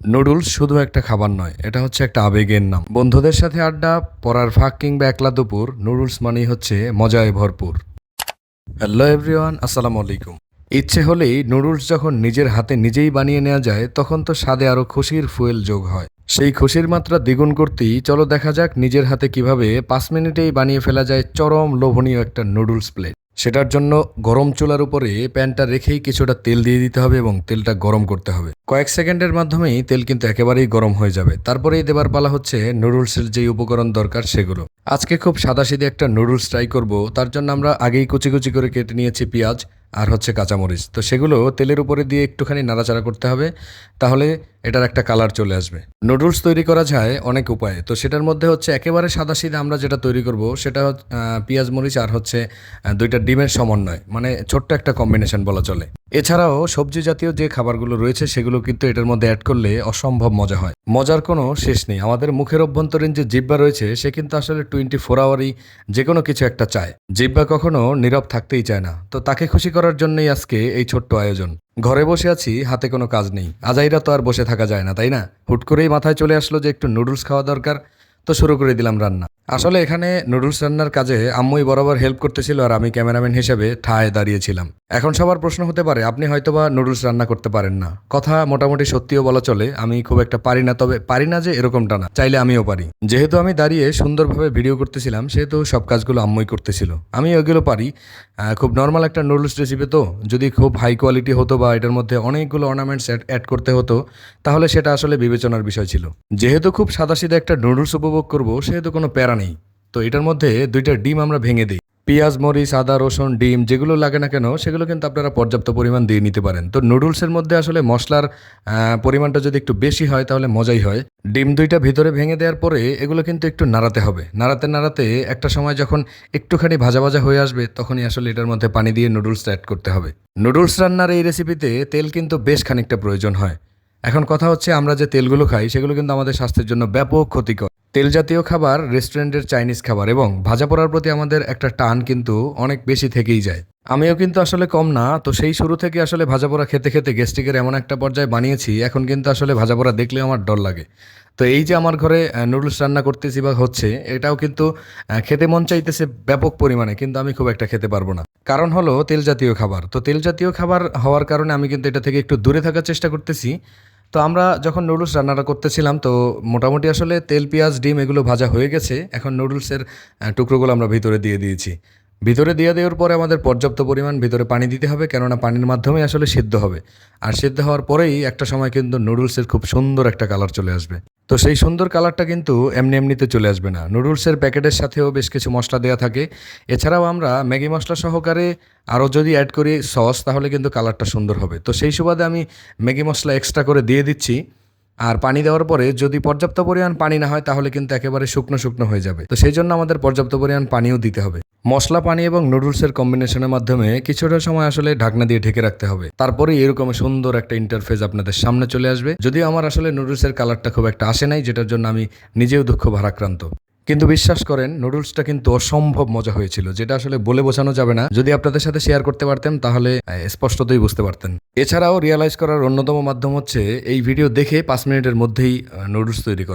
Noodles শুধু একটা খাবার নয়, এটা হচ্ছে একটা আবেগের নাম। বন্ধুদের সাথে আড্ডা, পড়ার ফাঁক কিংবা একলা দুপুর, নুডলস মানেই হচ্ছে মজায় ভরপুর। হ্যালো এভরিওয়ান, আসসালামু আলাইকুম। ইচ্ছে হলেই নুডলস যখন নিজের হাতে নিজেই বানিয়ে নেওয়া যায়, তখন তো স্বাদে আরও খুশির ফুয়েল যোগ হয়। সেই খুশির মাত্রা দ্বিগুণ করতেই চলো দেখা যাক নিজের হাতে কীভাবে পাঁচ মিনিটেই বানিয়ে ফেলা যায় চরম লোভনীয় একটা নুডলস প্লেট। সেটার জন্য গরম চুলার উপরে প্যানটা রেখেই কিছুটা তেল দিয়ে দিতে হবে এবং তেলটা গরম করতে হবে। কয়েক সেকেন্ডের মাধ্যমেই তেল কিন্তু একেবারেই গরম হয়ে যাবে। তারপরেই দেবার পালা হচ্ছে নুডলসের যেই উপকরণ দরকার সেগুলো। আজকে খুব সাদাসিদে একটা নুডলস ট্রাই করব। তার জন্য আমরা আগেই কুচি কুচি করে কেটে নিয়েছি পেঁয়াজ। আর হচ্ছে কাঁচামরিচ। তো সেগুলো তেলের উপরে দিয়ে একটুখানি নাড়াচাড়া করতে হবে, তাহলে এটার একটা কালার চলে আসবে। নুডলস তৈরি করা যায় অনেক উপায়ে। তো সেটার মধ্যে হচ্ছে একেবারে সাদাসিধে আমরা যেটা তৈরি করব, সেটা পেঁয়াজ মরিচ আর হচ্ছে দুইটা ডিমের সমন্বয়। মানে ছোট্ট একটা কম্বিনেশন বলা চলে। এছাড়াও সবজি জাতীয় যে খাবারগুলো রয়েছে, সেগুলো কিন্তু এটার মধ্যে অ্যাড করলে অসম্ভব মজা হয়। মজার কোনো শেষ নেই। আমাদের মুখের অভ্যন্তরীণ যে জিব্বা রয়েছে, সে কিন্তু আসলে টোয়েন্টি ফোর আওয়ারই যে কোনো কিছু একটা চায়। জিব্বা কখনো নীরব থাকতেই চায় না। তো তাকে খুশি করার জন্যই আজকে এই ছোট্ট আয়োজন। ঘরে বসে আছি, হাতে কোনো কাজ নেই। আজাইরা তো আর বসে থাকা যায় না, তাই না? হুট করেই মাথায় চলে আসলো যে একটু নুডলস খাওয়া দরকার, তো শুরু করে দিলাম রান্না। আসলে এখানে নুডলস রান্নার কাজে আম্মুই বরাবর হেল্প করতেছিল আর আমি ক্যামেরাম্যান হিসেবে ঠায় দাঁড়িয়েছিলাম। এখন সবার প্রশ্ন হতে পারে, আপনি হয়তোবা নুডলস রান্না করতে পারেন না। কথা মোটামুটি সত্যিও বলা চলে, আমি খুব একটা পারি না, তবে পারি না যে এরকমটা না, চাইলে আমিও পারি। যেহেতু আমি দাঁড়িয়ে সুন্দরভাবে ভিডিও করতেছিলাম, সেহেতু সব কাজগুলো আম্মুই করতেছিল। আমি ওইগুলো পারি। খুব নর্মাল একটা নুডলস রেসিপি তো, যদি খুব হাই কোয়ালিটি হতো বা এটার মধ্যে অনেকগুলো অর্নামেন্টস অ্যাড করতে হতো, তাহলে সেটা আসলে বিবেচনার বিষয় ছিল। যেহেতু খুব সাদাসিধা একটা নুডলস উপভোগ করব, সেহেতু কোনো প্যারা নেই। তো এটার মধ্যে দুইটা ডিম আমরা ভেঙে দিই। পেঁয়াজ, মরিচ, আদা, রসুন, ডিম, যেগুলো লাগে না কেন, সেগুলো কিন্তু আপনারা পর্যাপ্ত পরিমাণ দিয়ে নিতে পারেন। তো নুডলসের মধ্যে আসলে মশলার পরিমাণটা যদি একটু বেশি হয়, তাহলে মজাই হয়। ডিম দুইটা ভিতরে ভেঙে দেওয়ার পরে এগুলো কিন্তু একটু নাড়াতে হবে। নাড়াতে নাড়াতে একটা সময় যখন একটুখানি ভাজা ভাজা হয়ে আসবে, তখনই আসলে এটার মধ্যে পানি দিয়ে নুডলসটা অ্যাড করতে হবে। নুডলস রান্নার এই রেসিপিতে তেল কিন্তু বেশ খানিকটা প্রয়োজন হয়। এখন কথা হচ্ছে আমরা যে তেলগুলো খাই, সেগুলো কিন্তু আমাদের স্বাস্থ্যের জন্য ব্যাপক ক্ষতিকর। তেল জাতীয় খাবার, রেস্টুরেন্টের চাইনিজ খাবার এবং ভাজা পোড়ার প্রতি আমাদের একটা টান কিন্তু অনেক বেশি থেকেই যায়। আমিও কিন্তু আসলে কম না, তো সেই শুরু থেকে আসলে ভাজা পোড়া খেতে খেতে গেস্টিকের এমন একটা পর্যায়ে বানিয়েছি, এখন কিন্তু আসলে ভাজা পোড়া দেখলে আমার ডর লাগে। তো এই যে আমার ঘরে নুডলস রান্না করতেছি বা হচ্ছে, এটাও কিন্তু খেতে মন চাইতেছে ব্যাপক পরিমাণে, কিন্তু আমি খুব একটা খেতে পারব না। কারণ হলো তেল জাতীয় খাবার, তো তেল জাতীয় খাবার হওয়ার কারণে আমি কিন্তু এটা থেকে একটু দূরে থাকার চেষ্টা করতেছি। তো আমরা যখন নুডলস রান্নাটা করতেছিলাম, তো মোটামুটি আসলে তেল, পেঁয়াজ, ডিম এগুলো ভাজা হয়ে গেছে। এখন নুডলসের টুকরোগুলো আমরা ভিতরে দিয়ে দিয়েছি। ভিতরে দিয়ে দেওয়ার পরে আমাদের পর্যাপ্ত পরিমাণ ভিতরে পানি দিতে হবে, কেননা পানির মাধ্যমেই আসলে সিদ্ধ হবে। আর সিদ্ধ হওয়ার পরেই একটা সময় কিন্তু নুডলসের খুব সুন্দর একটা কালার চলে আসবে। তো সেই সুন্দর কালারটা কিন্তু এমনি এমনিতে চলে আসবে না। নুডলসের প্যাকেটের সাথেও বেশ কিছু মশলা দেওয়া থাকে। এছাড়াও আমরা ম্যাগি মশলা সহকারে আরও যদি অ্যাড করি সস, তাহলে কিন্তু কালারটা সুন্দর হবে। তো সেই সুবাদে আমি ম্যাগি মশলা এক্সট্রা করে দিয়ে দিচ্ছি। আর পানি দেওয়ার পরে যদি পর্যাপ্ত পরিমাণ পানি না হয়, তাহলে কিন্তু একেবারে শুকনো শুকনো হয়ে যাবে। তো সেই জন্য আমাদের পর্যাপ্ত পরিমাণ পানিও দিতে হবে। মশলা, পানি এবং নুডলসের কম্বিনেশনের মাধ্যমে কিছুটা সময় আসলে ঢাকনা দিয়ে ঢেকে রাখতে হবে। তারপরে এরকম সুন্দর একটা ইন্টারফেস আপনাদের সামনে চলে আসবে। যদিও আমার আসলে নুডলসের কালারটা খুব একটা আসে নাই, যেটার জন্য আমি নিজেও দুঃখ ভারাক্রান্ত। কিন্তু বিশ্বাস করেন, নুডলসটা কিন্তু অসম্ভব মজা হয়েছিল, যেটা আসলে বলে বোঝানো যাবে না। যদি আপনাদের সাথে শেয়ার করতে পারতেন, তাহলে স্পষ্টতই বুঝতে পারতেন। এছাড়াও রিয়েলাইজ করার অন্যতম মাধ্যম হচ্ছে, এই ভিডিও দেখে পাঁচ মিনিটের মধ্যেই নুডলস তৈরি করা।